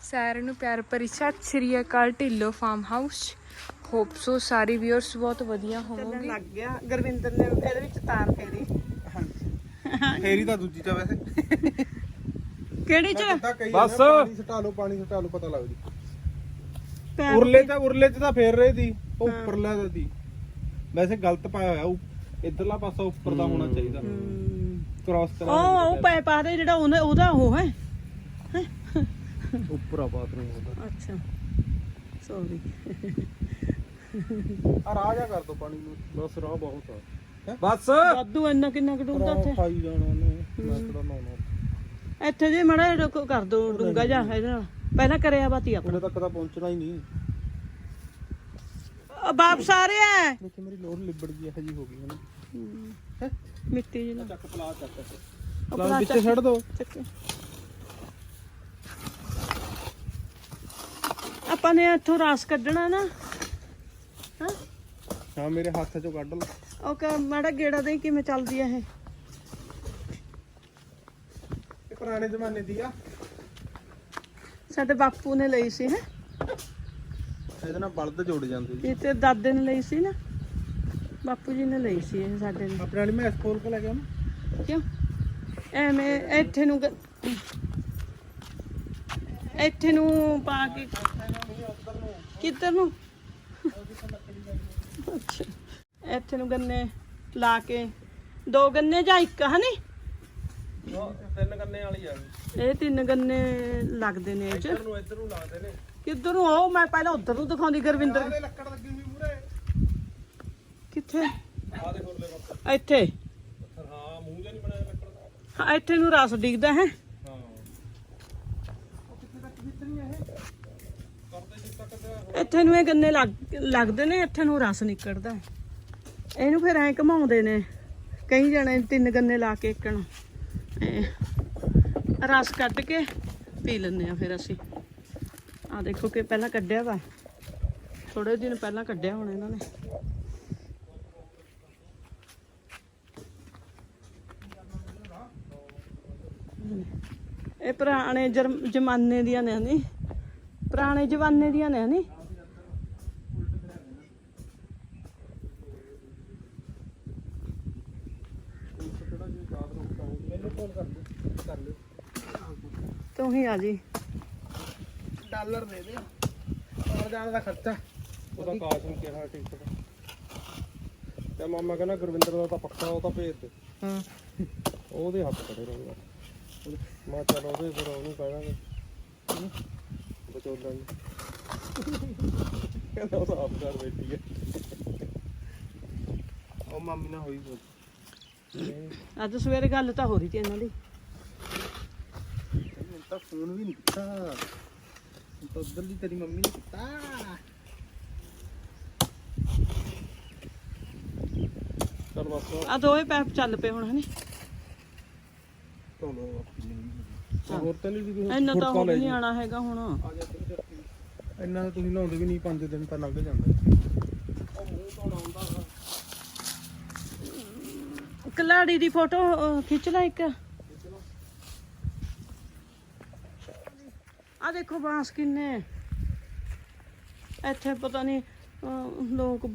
ਸਾਰਿਆਂ ਨੂੰ ਪਿਆਰ ਭਰੀ ਸਤਿ ਸ਼੍ਰੀ ਅਕਾਲ Dhillon farm house hope so ਸਾਰੇ ਵਿਊਅਰਸ ਬਹੁਤ ਵਧੀਆ ਚੱਲਣ ਹੋਵੋਗੇ। ਲੱਗ ਗਿਆ। ਗੁਰਵਿੰਦਰ ਨੇ ਇਹਦੇ ਵਿੱਚ ਤਾਰ ਫੇਰੀ। ਫੇਰੀ ਤਾਂ ਦੂਜੀ ਚ ਵੈਸੇ। ਕਿਹੜੀ ਚ? ਤਾਂ ਕਈ ਬਸ। ਬਸ। ਪਾਣੀ ਸਟਾ ਲਓ ਪਾਣੀ ਸਟਾ ਲਓ ਪਤਾ ਲੱਗ ਜੀ। ਉਰਲੇ ਤਾਂ। ਉਰਲੇ ਚ ਤਾਂ ਫੇਰ ਰਹੇ ਦੀ ਉਹ ਉੱਪਰਲਾ ਦਾ ਦੀ। ਵੈਸੇ ਗਲਤ ਪਾਇਆ ਹੋਇਆ ਉਹ ਇਧਰਲਾ ਪਾਸਾ ਉੱਪਰ ਦਾ ਹੋਣਾ ਚਾਹੀਦਾ। ਕ੍ਰਾਸ ਉਹ ਕਰਾ ਉਹ ਪੈ ਪਾ ਦੇ ਜਿਹੜਾ ਉਹਦਾ ਉਹ ਹੈ? ਉੱਪਰ ਆ ਬਾਥਰੂਮ ਉਹਦਾ। ਅੱਛਾ। ਸੌਰੀ ਆ ਰਾਹ ਜਾ ਕਰ ਦੋ ਪਾਣੀ ਨੂੰ। ਬਸ ਰਾਹ ਬਹੁਤ ਆ। ਬਸ। ਵਾਧੂ ਇੰਨਾ ਕਿੰਨਾ ਕੁ ਡੂੰਘਾ ਰਾਹ ਇੱਥੇ? ਖਾਈ ਜਾਣਾ ਉਹਨੇ। ਮੈਂ ਕਿਹੜਾ ਨਾਉਣਾ ਇੱਥੇ ਜੇ ਮੜਾ ਰੁਕ ਕਰ ਦੋ ਡੂੰਗਾ ਜਾ ਇਹਦੇ। ਨਾਲ ਪਹਿਲਾਂ ਕਰਿਆ ਬਾਤੀ ਆਪਣਾ ਉਹਨੇ ਤੱਕ ਤਾਂ ਪਹੁੰਚਣਾ ਹੀ ਨਹੀਂ। ਅ, ਵਾਪਸ ਆ ਰਿਹਾ ਹੈ। ਦੇਖੀ ਮੇਰੀ ਲੋੜ ਲਿਬੜ ਗਈ ਇਹੋ ਜੀ ਹੋ ਗਈ ਹਨਾ ਮਿੱਟੀ ਜਿਹੀ ਨਾਲ। ਚੱਕ ਪਲਾ ਚੱਕ। ਉਹ ਪਲਾ ਛੱਡ ਦੋ। ਚੱਕ। ਆਪਾਂ ਨੇ ਇੱਥੋਂ ਰਸ ਕੱਢਣਾ ਨਾ। ਹਾਂ। ਹਾਂ ਮੇਰੇ ਹੱਥ ਚੋਂ ਕੱਢ ਲਓ। ਉਹ ਮਾੜਾ ਗੇੜਾ ਦੇ ਕਿਵੇਂ ਚੱਲਦੀ ਆ ਇਹ? ਇਹ ਪੁਰਾਣੇ ਜ਼ਮਾਨੇ ਦੀ ਆ। ਸਾਡੇ ਬਾਪੂ ਨੇ ਲਈ ਸੀ ਹੈ। ਇਹਦੇ ਨਾਲ ਬਲਦ ਜੁੜ ਜਾਂਦੇ ਜੀ। ਇਹ ਤੇ ਦਾਦੇ ਨੇ ਲਈ ਸੀ ਨਾ। ਬਾਪੂ ਜੀ ਨੇ ਲਈ ਸੀ ਇਹ ਸਾਡੇ ਨੇ ਆਪਣੇ ਵਾਲੀ ਮੈਂ ਖੋਲ ਕੇ ਲੈ ਗਿਆ ਨਾ ਕਿਉਂ? ਐਵੇਂ ਇੱਥੇ ਨੂੰ ਇੱਥੇ ਨੂੰ ਪਾ ਕੇ ਕਿੱਧਰ ਨੂੰ? ਅੱਛਾ। ਇੱਥੇ ਨੂੰ ਗੰਨੇ ਲਾ ਕੇ ਦੋ ਗੰਨੇ ਜਾਂ ਇੱਕ ਹਨੀ? ਤਿੰਨ ਕੰਨੇ ਵਾਲੀ ਆ ਇਹ ਤਿੰਨ ਗੰਨੇ ਲੱਗਦੇ ਨੇ ਇਹ ਚ। ਨੂੰ ਇੱਧਰ ਨੂੰ ਲਾਉਂਦੇ ਨੇ। ਕਿੱਧਰ ਨੂੰ? ਆਓ ਮੈਂ ਪਹਿਲਾਂ ਉੱਧਰ ਨੂੰ ਦਿਖਾਉਂਦੀ ਗੁਰਵਿੰਦਰ। ਆਲੇ ਲੱਕੜ ਲੱਗੀ ਹੋਈ ਮੂਰੇ ਕਿੱਥੇ? ਆ ਦੇ ਇੱਥੇ। ਹਾਂ ਮੂੰਹ ਜਿਹਾ ਨਹੀਂ ਬਣਾਇਆ ਲੱਕੜ ਦਾ। ਹਾਂ ਇੱਥੇ ਨੂੰ ਰਸ ਡਿੱਗਦਾ ਹੈ ਹਾਂ ਉਹ ਕਿੱਥੇ ਤੱਕ ਖਿੱਚਣੀ ਹੈ ਇਹ ਕਰਦੇ ਜਿੱਦ ਤੱਕ ਤੇ ਇੱਥੇ ਨੂੰ ਇਹ ਗੰਨੇ ਲੱਗ, ਲੱਗਦੇ ਨੇ, ਇੱਥੇ ਨੂੰ ਰਸ ਨਿਕਲਦਾ ਇਹਨੂੰ ਫਿਰ ਐਂ ਘਮਾਉਂਦੇ ਨੇ। ਕਈ ਜਣੇ ਤਿੰਨ ਗੰਨੇ ਲਾ ਕੇ ਇੱਕਣ ਰਸ ਕੱਢ ਕੇ ਪੀ ਲੈਂਦੇ ਆ ਫਿਰ ਅਸੀਂ। ਆ ਦੇਖੋ ਕਿ ਪਹਿਲਾਂ ਕੱਢਿਆ ਵਾ। ਥੋੜੇ ਦਿਨ ਪਹਿਲਾਂ ਕੱਢਿਆ ਹੋਣਾ ਇਹਨਾਂ ਨੇ। ਇਹ ਪੁਰਾਣੇ ਜਰਮ- ਜ਼ਮਾਨੇ ਦੀਆਂ ਨੇ ਨਹੀਂ ਪੁਰਾਣੇ ਜ਼ਮਾਨੇ ਦੀਆਂ ਨੇ ਲਿਓ ਤੂੰ ਹੀ ਆ ਜੀ। ਡਾਲਰ ਦੇ ਦੇ। ਆਉਣ ਜਾਣ ਦਾ ਖਰਚਾ। ਉਹਦਾ ਕਾਸ਼ ਨੂੰ ਕਿਹਾ ਟਿਕਟ ਤੇ ਮਾਮਾ ਕਹਿੰਦਾ ਗੁਰਵਿੰਦਰ ਦਾ ਤਾਂ ਪੱਕਾ ਉਹ ਤਾਂ ਭੇਜ ਦੇ। ਹਾਂ। ਉਹਦੇ ਹੱਥ ਖੜੇ ਰਹੂਗਾ। ਮੈਂ ਚਲ ਉਹਦੇ ਫਿਰ ਉਹਨੂੰ ਕਹਿਣਾਗੇ ਬਚੋਲਾ ਨੂੰ ਕਹਿੰਦਾ ਉਹ ਤਾਂ ਆਪ ਕਰ ਬੈਠੀ ਹੈ। ਉਹ ਮਾਮੀ ਨਾਲ ਹੋਈ ਬੋਲ। ਅੱਜ ਸਵੇਰੇ ਗੱਲ ਤਾਂ ਹੋ ਰਹੀ ਸੀ ਇਹਨਾਂ ਦੀ। ਮੈਨੂੰ ਤਾਂ ਫੋਨ ਵੀ ਨਹੀਂ ਕੀਤਾ। ਤਾਂ ਉਧਰ ਦੀ ਤੇਰੀ ਮੰਮੀ ਨੇ ਕੀਤਾ। ਚਲ ਬਸ। ਆ ਦੋਵੇਂ ਪੈਪ ਚੱਲ ਪਏ ਹੁਣ ਹਨੀ? ਚਲੋ ਹੋਰ ਤਾਂ ਨਹੀਂ ਵੀ ਇੰਨਾ ਤਾਂ ਹੁਣ ਨਹੀਂ ਆਣਾ ਹੈਗਾ ਹੁਣ। ਇੰਨਾ ਤਾਂ ਤੁਸੀਂ ਲਾਉਂਦੇ ਵੀ ਨਹੀਂ 5 ਦਿਨ ਤਾਂ ਲੰਘ ਜਾਂਦੇ। ਉਹ ਮੂੰਹ ਧੋਣਾ ਹੁੰਦਾ ਕਲਾੜੀ ਦੀ ਫੋਟੋ ਖਿੱਚ ਲੈ ਇੱਕ। ਆ ਦੇਖੋ ਬਾਂਸ ਕਿੰਨੇ ਇੱਥੇ ਪਤਾ ਨਹੀਂ ਅਹ, ਲੋਕ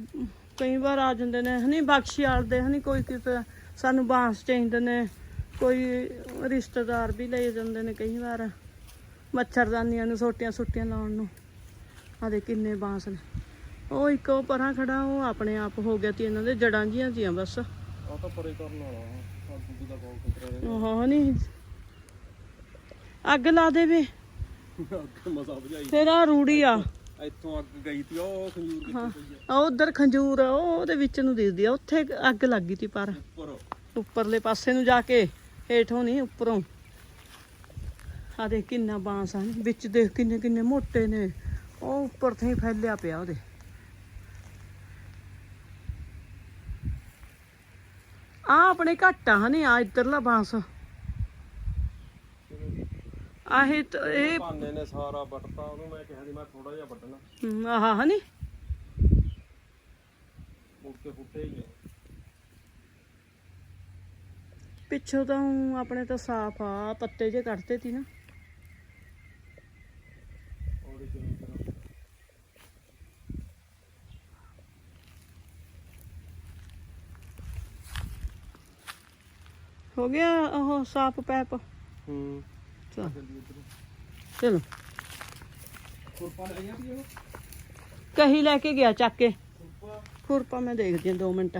ਕਈ ਵਾਰ ਆ ਜਾਂਦੇ ਨੇ ਹਨੀ ਬਖਸ਼ੀ ਦੇ ਹਨੀ ਕੋਈ ਕਿਤੇ ਸਾਨੂੰ ਬਾਂਸ ਚਾਹੀਦੇ ਨੇ ਕੋਈ ਰਿਸ਼ਤੇਦਾਰ ਵੀ ਲੈ ਜਾਂਦੇ ਨੇ ਕਈ ਵਾਰ ਮੱਛਰਦਾਨੀਆਂ ਨੂੰ ਸੋਟੀਆਂ ਸੁੱਟੀਆਂ ਲਾਉਣ ਨੂੰ। ਆ ਦੇ ਕਿੰਨੇ ਬਾਂਸ ਨੇ। ਉਹ ਇੱਕ ਉਹ ਪਰਾਂ ਖੜਾ ਉਹ ਆਪਣੇ ਆਪ ਹੋ ਗਿਆ ਤੀ ਇਹਨਾਂ ਦੇ ਜੜਾਂ ਜੀਆਂ ਜੀਆਂ ਬਸ। ਆ ਤਾਂ ਪਰੇ ਕਰਨ ਵਾਲਾ ਆ। ਦੂਜੀ ਦਾ ਬਹੁਤ ਖਤਰਾ ਉਹ ਨਹੀਂ। ਅੱਗ ਲਾ ਦੇਵੇ। ਹੈ ਮਜ਼ਾ ਭਜਾਈ ਫਿਰ ਆ ਰੂੜੀ ਆ। ਇੱਥੋਂ ਅੱਗ ਗਈ ਤੀ ਉਹ ਖੰਜੂਰ ਕਿੱਥੇ ਪਈ ਆ। ਉਧਰ ਖੰਜੂਰ ਆ ਉਹ ਉਹਦੇ ਵਿੱਚ ਨੂੰ ਦਿਸਦੀ ਆ। ਉੱਥੇ ਅੱਗ ਲੱਗ ਗਈ ਤੀ ਪਰ। ਉੱਪਰ। ਉੱਪਰਲੇ ਪਾਸੇ ਨੂੰ ਜਾ ਕੇ ਹੇਠੋਂ ਨਹੀਂ ਉੱਪਰੋਂ। ਆ ਦੇਖ ਕਿੰਨਾ ਬਾਂਸ ਆ। ਵਿੱਚ ਦੇਖ ਕਿੰਨੇ ਕਿੰਨੇ ਮੋਟੇ ਨੇ। ਉਹ ਉੱਪਰ ਤੇ ਹੀ ਫੈਲਿਆ ਪਿਆ ਉਹਦੇ। ਆ ਆਪਣੇ ਘੱਟ ਹਨੇ ਆ ਇੱਧਰਲਾ ਬਾਂਸ। ਆਹ ਇਹ ਤਾਂ- ਇਹ ਭਾਨੇ ਨੇ ਸਾਰਾ ਵੱਟਤਾ ਉਹਨੂੰ ਮੈਂ ਕਿਹਾ ਸੀ ਮੈਂ ਥੋੜਾ ਜਿਹਾ ਹਮ, ਆਹ ਹਨੀ। ਮੁੱਕੇ ਫੁੱਟੇ ਹੀ ਪਿੱਛੋਂ ਤਾਂ ਆਪਣੇ ਤਾਂ ਸਾਫ਼ ਆ ਪੱਤੇ ਜੇ ਕੱਢਤੇ ਤੀ ਨਾ। ਹੋ ਗਿਆ ਉਹ ਸਾਫ਼ ਪੈਪ। ਹੂੰ। ਚਲ। ਕਹੀ ਲੈ ਕੇ ਗਿਆ ਚੱਕ ਕੇ। ਖੁਰਪਾ? ਮੈਂ ਦੇਖਦੀ ਹਾਂ 2 ਮਿੰਟ।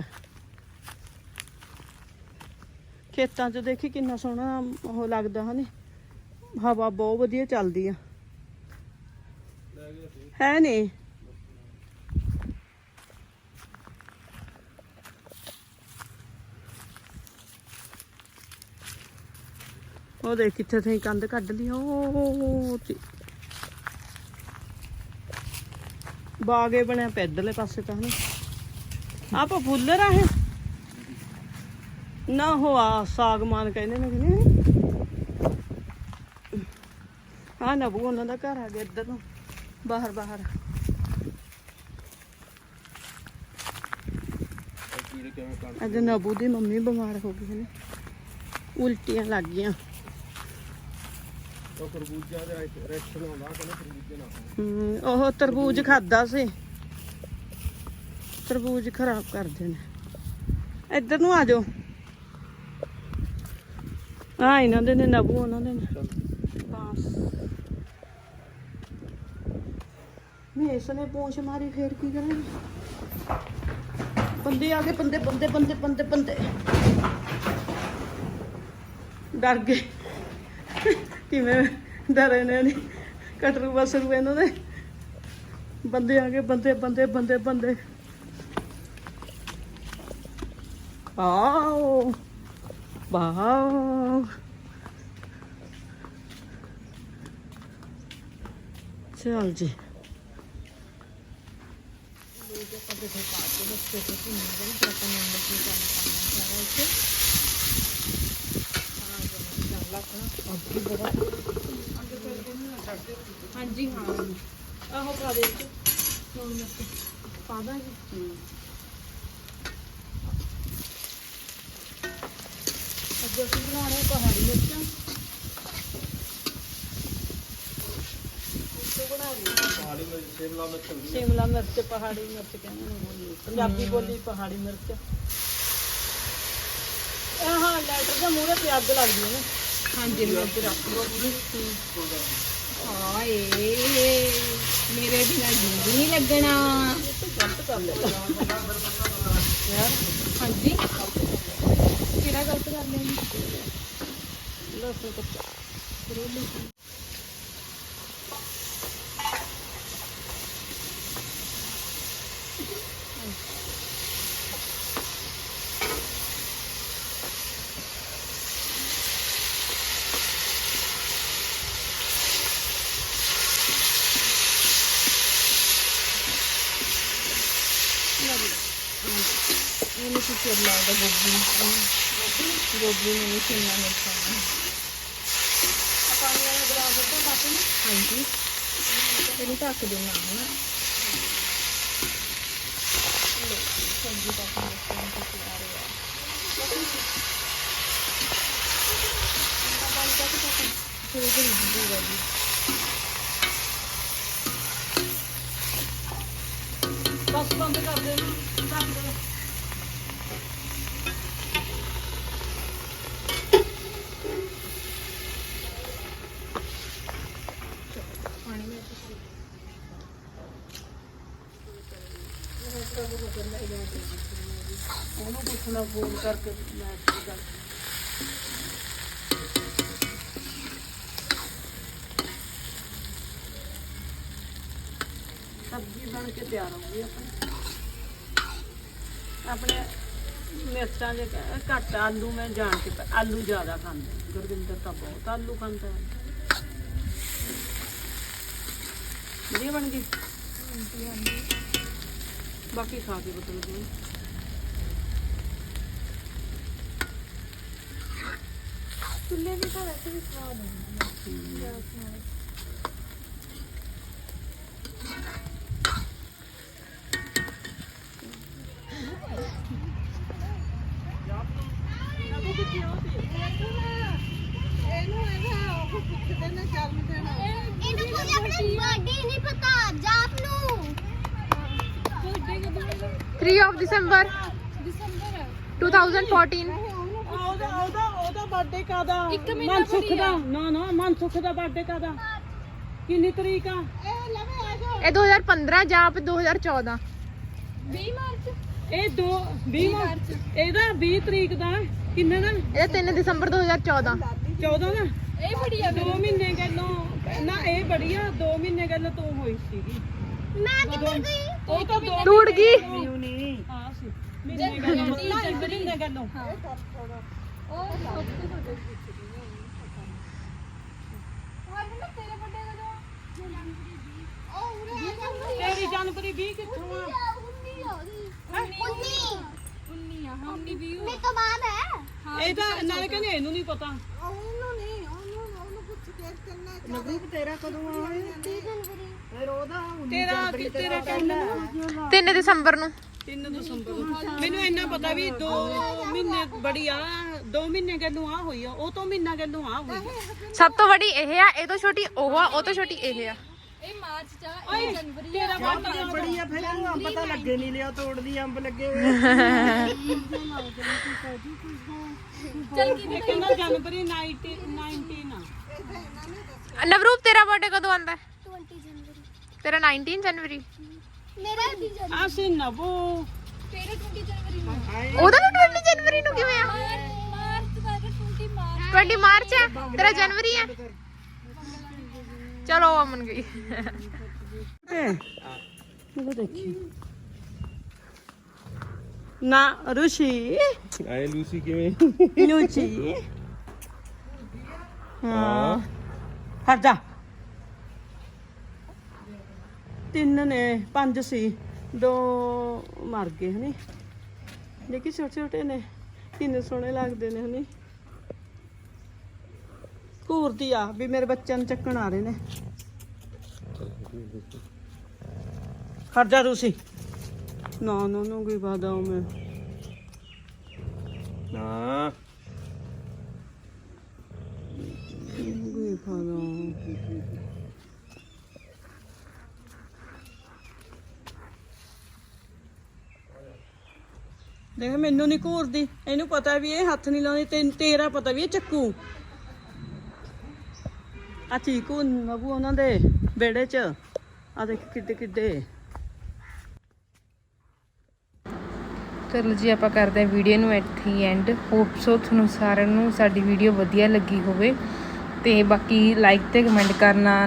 ਖੇਤਾਂ 'ਚ ਦੇਖੀ ਕਿੰਨਾ ਸੋਹਣਾ ਉਹ ਲੱਗਦਾ ਹਨੇ। ਹਵਾ ਬਹੁਤ ਵਧੀਆ ਚੱਲਦੀ ਆ। ਹੈ ਨਹੀਂ ਉਹ ਦੇਖ ਕਿੱਥੇ ਤੁਸੀਂ ਕੰਧ ਕੱਢ ਲਈ, ਉਹ ਤੇ ਬਾਗੇ ਬਣਿਆ ਪਿਆ ਪਾਸੇ ਤਾਂ ਹਨਾ। ਆਪਾਂ ਫੁੱਲ ਰਹੇ ਨਾ ਹੋ ਸਾਗਮਾਨ ਕਹਿੰਦੇ ਨੇ ਕਿ ਹਾਂ ਨਾ ਬੂ ਉਹਨਾਂ ਦਾ ਘਰ ਆ ਗਿਆ ਇੱਧਰ ਨੂੰ, ਬਾਹਰ ਬਾਹਰ। ਅੱਜ ਨਬੂ ਦੀ ਮੰਮੀ ਬਿਮਾਰ ਹੋ ਗਈ ਨੇ। ਉਲਟੀਆਂ ਲੱਗ ਗਈਆਂ। ਉਹ ਖਰਬੂਜਾ ਦੇ ਰੈਕਸ਼ਨ ਆਉਂਦਾ ਕਹਿੰਦੇ ਖਰਬੂਜੇ ਨਾ ਖਾਓ। ਹਮ, ਉਹ ਤਰਬੂਜ ਖਾਦਾ ਸੀ। ਤਰਬੂਜ ਖਰਾਬ ਕਰਦੇ ਨੇ। ਇੱਧਰ ਨੂੰ ਆ ਜਾਓ। ਆ ਇਹਨਾਂ ਦੇ ਨੇ ਨਬੂ ਉਹਨਾਂ ਦੇ ਨੇ। ਬਾਸ। ਮੈਂ ਇਸ ਨੇ ਪੂੰਛ ਮਾਰੀ ਫੇਰ ਕੀ ਕਰਾਂਗੇ ਬੰਦੇ ਆ ਗਏ ਬੰਦੇ ਬੰਦੇ ਬੰਦੇ ਬੰਦੇ ਬੰਦੇ। ਡਰ ਗਏ। ਕਿਵੇਂ ਡਰੇ ਨੇ ਨੀ। ਕਟਰੂ ਬਸਰੂ ਇਹਨਾਂ ਦੇ। ਬੰਦੇ ਆ ਗਏ, ਬੰਦੇ ਬੰਦੇ ਬੰਦੇ ਬੰਦੇ। ਆਓ, ਵਾਓ। ਚਲ ਜੀ। ਹਾਂਜੀ ਹਾਂ। ਆਹੋ ਪਾ ਦੇ ਹੁਣ ਮੈਂ ਪਾ ਦਾਂਗੀ। ਅੱਜ ਅਸੀਂ ਬਣਾ ਰਹੇ ਹਾਂ ਪਹਾੜੀ ਮਿਰਚਾਂ। ਉੱਤੋਂ ਬਣਾ ਰਹੀ ਹਾਂ ਪਹਾੜੀ ਵਿੱਚ ਸ਼ਿਮਲਾ ਮਿਰਚ ਹੁੰਦੀ ਸ਼ਿਮਲਾ ਮਿਰਚ ਪਹਾੜੀ ਮਿਰਚ ਕਹਿੰਦੇ ਨੇ ਬੋਲੀ ਪੰਜਾਬੀ ਬੋਲੀ ਪਹਾੜੀ ਮਿਰਚ। ਇਹ ਹਾਂ ਲੈਟਰ ਦੇ ਮੂਹਰੇ ਤੇ ਅੱਗ ਲੱਗਦੀ ਹੈ ਨਾ। ਹਾਂਜੀ, ਮੈਂ ਇੱਧਰ ਰੱਖ ਲਓ ਹਾਏ ਮੇਰੇ ਬਿਨਾ ਜਿੰਦ ਨਹੀਂ ਲੱਗਣਾ। ਗਲਤ ਹਾਂਜੀ। ਕਿਹੜਾ ਗਲਤ ਕਰ ਲਿਆ ਜੀ? ਲਸਣ ਕੱਚਾ ਇਹਨੂੰ ਕੀ ਚਿਰ ਲੱਗਦਾ ਗੋਭੀ ਨੂੰ ਗੋਭੀ ਨੂੰ ਨਹੀਂ ਸ਼ਿਮਲਾ ਮਿਰਚ ਪਾਉਣਾ ਪਾਣੀ ਵਾਲਾ ਗਲਾਸ ਉੱਤੇ ਪਾ ਕੇ ਹਾਂਜੀ ਇਹਨੂੰ ਢੱਕ ਦੇਣਾ ਹਨਾ ਸਬਜ਼ੀ ਦਾ ਕੰਮ ਤਿਆਰ ਹੋਇਆ ਥੋੜੀ ਜਿਹੀ ਰਿੱਝੂਗਾ ਜੀ ਬਸ ਬੰਦ ਕਰ ਦੇ ਇਹਨੂੰ ਢੱਕ ਦੇ ਪਾਣੀ ਵਿੱਚ ਉਹਨੂੰ ਪੁੱਛਣਾ ਫੋਨ ਕਰਕੇ ਮੈਂ ਕੀ ਗੱਲ ਸਬਜ਼ੀ ਬਣ ਕੇ ਤਿਆਰ ਹੋ ਗਈ ਆਪਣੀ ਆਪਣੇ ਮਿਰਚਾਂ ਦੇ ਕ- ਘੱਟ ਆਲੂ ਮੈਂ ਜਾਣ ਕੇ ਪ- ਆਲੂ ਜ਼ਿਆਦਾ ਖਾਂਦੇ ਗੁਰਵਿੰਦਰ ਤਾਂ ਬਹੁਤ ਆਲੂ ਖਾਂਦਾ ਹੈ ਵਧੀਆ ਬਣ ਗਈ ਬਾਕੀ ਖਾ ਕੇ ਬਤਲ ਗਈ ਚੁੱਲ੍ਹੇ ਦੀ ਤਾਂ ਵੈਸੇ ਵੀ ਸਵਾਦ ਹੁੰਦੀ ਹੈ ਇਹਨੂੰ ਕੋਈ ਆਪਣੇ ਬਰਥਡੇ ਨਹੀਂ ਪਤਾ ਜਾਪ ਨੂੰ 3 of December 2014 ਉਹਦਾ ਉਹਦਾ ਉਹਦਾ ਬਰਥਡੇ ਕਾਦਾ ਮਨਸੁਖ ਦਾ। ਨਾ ਨਾ ਮਨਸੁਖ ਦਾ ਬਰਥਡੇ ਕਾਦਾ ਕਿੰਨੀ ਤਰੀਕ ਆ? ਇਹ 2015 ਜਾਂ ਫਿਰ 2014 ਇਹ ਦੋ 20 ਮਾਰਚ। ਇਹਦਾ 20 ਤਰੀਕ ਦਾ ਕਿੰਨੇ ਦਾ? ਇਹ 3 ਦਸੰਬਰ 2014 14 ਦਾ? ਇਹ ਬੜੀਆ 2 ਮਹੀਨੇ ਗੱਲੋਂ ਨਾ ਇਹ ਬੜੀਆ 2 ਮਹੀਨੇ ਗੱਲੋਂ ਤੂੰ ਹੋਈ ਸੀਗੀ। ਮੈਂ ਕਿੱਥੇ ਗਈ? ਉਹ ਤਾਂ ਟੁੱਟ ਗਈ। ਗੱਲੋਂ ਤੇਰੀ ਜਨਵਰੀ 20 ਕਿੱਥੋਂ ਆ? ਮੈਂ ਤਾਂ ਬਾਅਦ ਹੈ। ਇਹ ਤਾਂ ਨਾਲੇ ਕਹਿੰਦੇ ਇਹਨੂੰ ਨਹੀਂ ਪਤਾ। ਉਹਨੂੰ ਨਹੀਂ ਉਹਨੂੰ ਉਹਨੂੰ ਕੁਝ ਕਹਿ ਕਰਨਾ ਨਵਰੂਪ ਤੇਰਾ ਕਦੋਂ ਆ ਜਨਵਰੀ ਤੇਰਾ ਤੇਰਾ ਕਹਿੰਦਾ 3 ਦਸੰਬਰ ਨੂੰ। 3 ਦਸੰਬਰ ਨੂੰ। ਮੈਨੂੰ ਇੰਨਾ ਪਤਾ ਵੀ 2 ਮਹੀਨੇ ਬੜੀ ਆ 2 ਮਹੀਨੇ ਗੱਲੋਂ ਆ ਹੋਈ ਆ ਉਹ ਤੋਂ ਮਹੀਨਾ ਗੱਲੋਂ ਆ ਹੋਈ ਆ। ਸਭ ਤੋਂ ਵੱਡੀ ਇਹ ਆ ਇਹ ਤੋਂ ਛੋਟੀ ਉਹ ਆ ਉਹ ਤੋਂ ਛੋਟੀ ਇਹ ਆ। ਓਏ ਤੇਰਾ ਬਰਥਡੇ ਬੜੀ ਆ ਫਿਰ ਇਹਨੂੰ ਅੰਬ ਤਾਂ ਲੱਗੇ ਨਹੀਂ ਲਿਆ ਤੋੜਦੀ ਅੰਬ ਲੱਗੇ ਇਹ ਕਹਿੰਦਾ ਜਨਵਰੀ 19 19 ਆ। ਨਵਰੂਪ ਤੇਰਾ ਬਰਥਡੇ ਕਦੋਂ ਆਂਦਾ? 20 ਜਨਵਰੀ। ਤੇਰਾ 19 ਜਨਵਰੀ? ਮੇਰਾ 20 ਜਨਵਰੀ ਅਸੀਂ ਨਵੋ। ਤੇਰਾ 20 ਜਨਵਰੀ ਨੂੰ ਉਹਦਾ ਵੀ 20 ਜਨਵਰੀ ਨੂੰ ਕਿਵੇਂ ਆ? ਮਾਰਚ ਦਾ 20 ਮਾਰਚ। 20 ਮਾਰਚ ਆ? ਤੇਰਾ ਜਨਵਰੀ ਆ? ਚਲੋ ਅਮਨ ਗਈ। ਉਹ ਦੇਖੀ ਨਾ ਰੁਸ਼ੀ। ਆਏ ਲੂਸੀ ਕਿਵੇਂ? ਲੂਚੀ। ਹਾਂ। ਹਟ ਜਾ। ਤਿੰਨ ਨੇ ਪੰਜ ਸੀ। ਦੋ ਮਰ ਗਏ ਹਨੀ। ਦੇਖੀ ਛੋਟੇ ਛੋਟੇ ਨੇ ਕਿੰਨੇ ਸੋਹਣੇ ਲੱਗਦੇ ਨੇ ਹਨੀ। ਘੂਰਦੀ ਆ ਵੀ ਮੇਰੇ ਬੱਚਿਆਂ ਨੂੰ ਚੱਕਣ ਆ ਰਹੇ ਨੇ। ਹਟ ਜਾ ਰੂਸੀ। ਨਾ ਨਾ ਨਾ ਕੋਈ ਬਾਦਾ ਮੈਂ ਨਾ। ਕੋਈ ਬਾਦਾ ਦੇਖ, ਮੈਨੂੰ ਨਹੀਂ ਘੂਰਦੀ। ਇਹਨੂੰ ਪਤਾ ਵੀ ਇਹ ਹੱਥ ਨਹੀਂ ਲਾਉਂਦੀ ਤੇ ਤੇਰਾ ਪਤਾ ਵੀ ਇਹ ਚੱਕੂ। ਆ ਚੀਕੂ ਨਬੂ ਉਹਨਾਂ ਦੇ ਵਿਹੜੇ 'ਚ। ਆ ਦੇਖ ਕਿੱਡੇ ਕਿੱਡੇ। ਚਲੋ ਜੀ, ਆਪਾਂ ਕਰਦੇ ਹਾਂ ਵੀਡੀਓ ਨੂੰ ਇੱਥੇ ਹੀ ਐਂਡ ਹੋਪ ਸੋ ਤੁਹਾਨੂੰ ਸਾਰਿਆਂ ਨੂੰ ਸਾਡੀ ਵੀਡੀਓ ਵਧੀਆ ਲੱਗੀ ਹੋਵੇ। ਤੇ ਬਾਕੀ ਲਾਈਕ ਤੇ ਕਮੈਂਟ ਕਰਨਾ ਨਾ